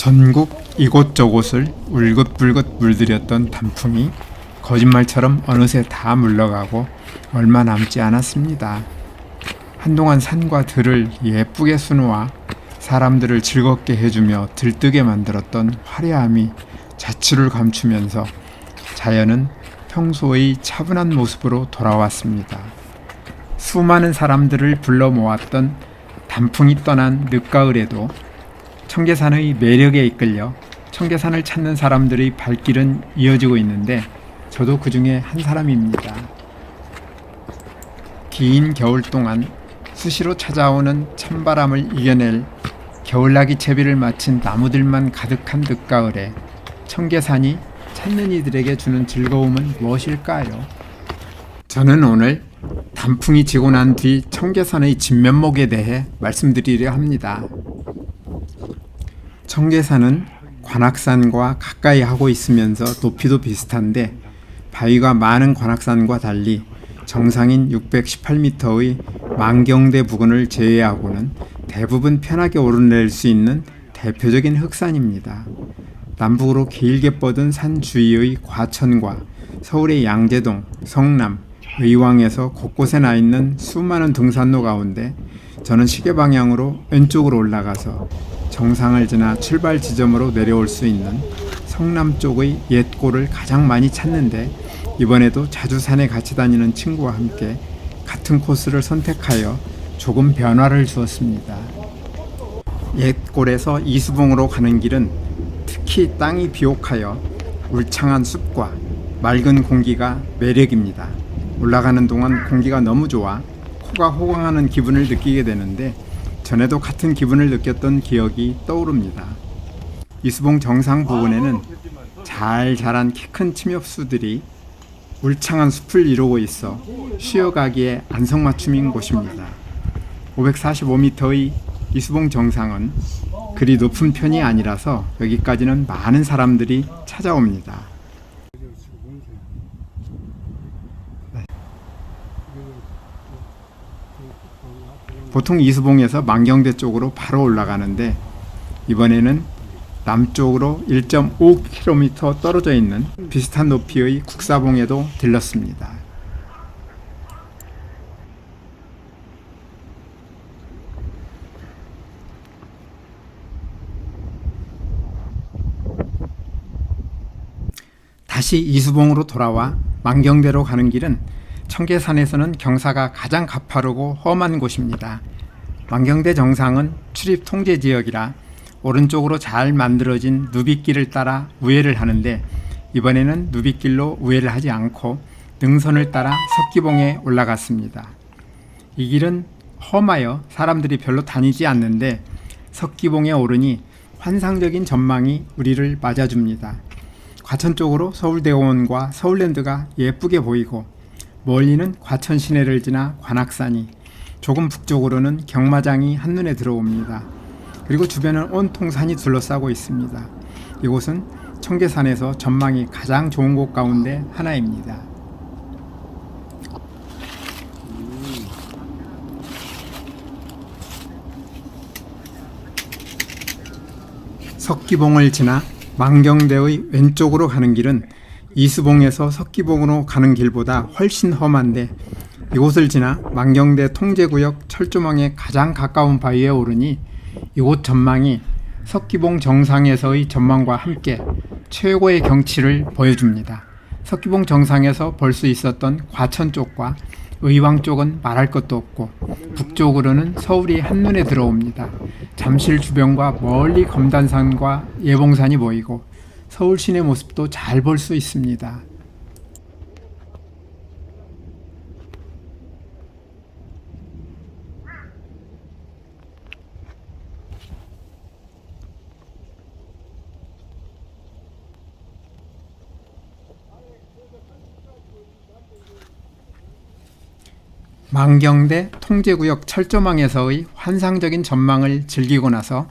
전국 이곳저곳을 울긋불긋 물들였던 단풍이 거짓말처럼 어느새 다 물러가고 얼마 남지 않았습니다. 한동안 산과 들을 예쁘게 수놓아 사람들을 즐겁게 해주며 들뜨게 만들었던 화려함이 자취를 감추면서 자연은 평소의 차분한 모습으로 돌아왔습니다. 수많은 사람들을 불러 모았던 단풍이 떠난 늦가을에도 청계산의 매력에 이끌려 청계산을 찾는 사람들의 발길은 이어지고 있는데 저도 그 중에 한 사람입니다. 긴 겨울 동안 수시로 찾아오는 찬바람을 이겨낼 겨울나기 채비를 마친 나무들만 가득한 늦가을에 청계산이 찾는 이들에게 주는 즐거움은 무엇일까요? 저는 오늘 단풍이 지고 난 뒤 청계산의 진면목에 대해 말씀드리려 합니다. 청계산은 관악산과 가까이 하고 있으면서 높이도 비슷한데 바위가 많은 관악산과 달리 정상인 618m의 만경대 부근을 제외하고는 대부분 편하게 오르내릴 수 있는 대표적인 흑산입니다. 남북으로 길게 뻗은 산 주위의 과천과 서울의 양재동, 성남, 의왕에서 곳곳에 나 있는 수많은 등산로 가운데 저는 시계 방향으로 왼쪽으로 올라가서 정상을 지나 출발 지점으로 내려올 수 있는 성남 쪽의 옛골을 가장 많이 찾는데 이번에도 자주 산에 같이 다니는 친구와 함께 같은 코스를 선택하여 조금 변화를 주었습니다. 옛골에서 이수봉으로 가는 길은 특히 땅이 비옥하여 울창한 숲과 맑은 공기가 매력입니다. 올라가는 동안 공기가 너무 좋아 코가 호강하는 기분을 느끼게 되는데 전에도 같은 기분을 느꼈던 기억이 떠오릅니다. 이수봉 정상 부근에는 잘 자란 키 큰 침엽수들이 울창한 숲을 이루고 있어 쉬어가기에 안성맞춤인 곳입니다. 545m의 이수봉 정상은 그리 높은 편이 아니라서 여기까지는 많은 사람들이 찾아옵니다. 보통 이수봉에서 만경대 쪽으로 바로 올라가는데 이번에는 남쪽으로 1.5km 떨어져 있는 비슷한 높이의 국사봉에도 들렀습니다. 다시 이수봉으로 돌아와 만경대로 가는 길은 청계산에서는 경사가 가장 가파르고 험한 곳입니다. 만경대 정상은 출입 통제 지역이라 오른쪽으로 잘 만들어진 누비길을 따라 우회를 하는데 이번에는 누비길로 우회를 하지 않고 능선을 따라 석기봉에 올라갔습니다. 이 길은 험하여 사람들이 별로 다니지 않는데 석기봉에 오르니 환상적인 전망이 우리를 맞아줍니다. 과천 쪽으로 서울대공원과 서울랜드가 예쁘게 보이고 멀리는 과천 시내를 지나 관악산이 조금 북쪽으로는 경마장이 한눈에 들어옵니다. 그리고 주변은 온통 산이 둘러싸고 있습니다. 이곳은 청계산에서 전망이 가장 좋은 곳 가운데 하나입니다. 석기봉을 지나 만경대의 왼쪽으로 가는 길은 이수봉에서 석기봉으로 가는 길보다 훨씬 험한데 이곳을 지나 만경대 통제구역 철조망에 가장 가까운 바위에 오르니 이곳 전망이 석기봉 정상에서의 전망과 함께 최고의 경치를 보여줍니다. 석기봉 정상에서 볼 수 있었던 과천 쪽과 의왕 쪽은 말할 것도 없고 북쪽으로는 서울이 한눈에 들어옵니다. 잠실 주변과 멀리 검단산과 예봉산이 보이고 서울 시내 모습도 잘 볼 수 있습니다. 만경대 통제구역 철조망에서의 환상적인 전망을 즐기고 나서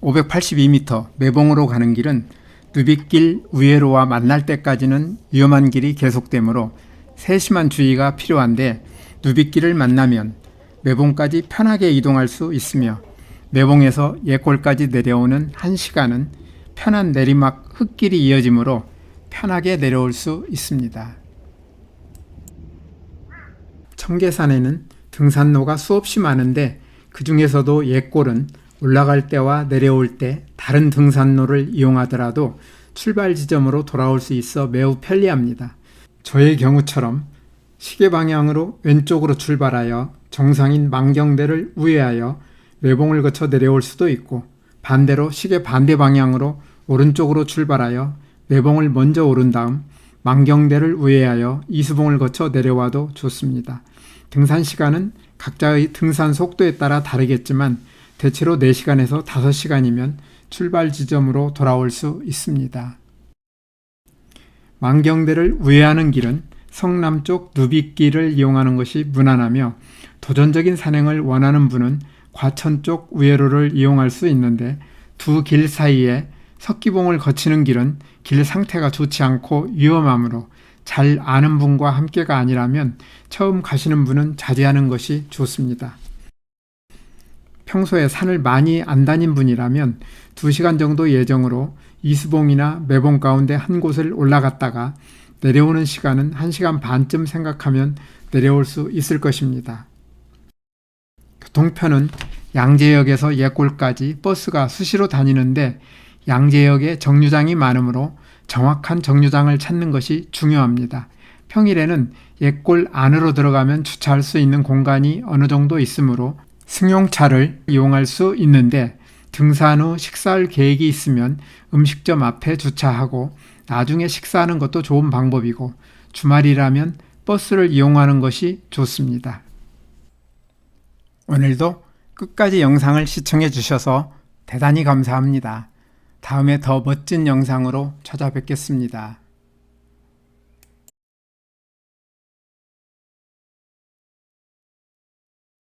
582m 매봉으로 가는 길은 누빗길 우회로와 만날 때까지는 위험한 길이 계속되므로 세심한 주의가 필요한데 누빗길을 만나면 매봉까지 편하게 이동할 수 있으며 매봉에서 예골까지 내려오는 1시간은 편한 내리막 흙길이 이어지므로 편하게 내려올 수 있습니다. 청계산에는 등산로가 수없이 많은데 그 중에서도 옛골은 올라갈 때와 내려올 때 다른 등산로를 이용하더라도 출발 지점으로 돌아올 수 있어 매우 편리합니다. 저의 경우처럼 시계 방향으로 왼쪽으로 출발하여 정상인 망경대를 우회하여 매봉을 거쳐 내려올 수도 있고 반대로 시계 반대 방향으로 오른쪽으로 출발하여 매봉을 먼저 오른 다음 망경대를 우회하여 이수봉을 거쳐 내려와도 좋습니다. 등산 시간은 각자의 등산 속도에 따라 다르겠지만 대체로 4시간에서 5시간이면 출발 지점으로 돌아올 수 있습니다. 망경대를 우회하는 길은 성남쪽 누비길을 이용하는 것이 무난하며 도전적인 산행을 원하는 분은 과천 쪽 우회로를 이용할 수 있는데 두 길 사이에 석기봉을 거치는 길은 길 상태가 좋지 않고 위험하므로 잘 아는 분과 함께가 아니라면 처음 가시는 분은 자제하는 것이 좋습니다. 평소에 산을 많이 안 다닌 분이라면 2시간 정도 예정으로 이수봉이나 매봉 가운데 한 곳을 올라갔다가 내려오는 시간은 1시간 반쯤 생각하면 내려올 수 있을 것입니다. 교통편은 양재역에서 예골까지 버스가 수시로 다니는데 양재역에 정류장이 많으므로 정확한 정류장을 찾는 것이 중요합니다. 평일에는 옛골 안으로 들어가면 주차할 수 있는 공간이 어느 정도 있으므로 승용차를 이용할 수 있는데 등산 후 식사할 계획이 있으면 음식점 앞에 주차하고 나중에 식사하는 것도 좋은 방법이고 주말이라면 버스를 이용하는 것이 좋습니다. 오늘도 끝까지 영상을 시청해 주셔서 대단히 감사합니다. 다음에 더 멋진 영상으로 찾아뵙겠습니다.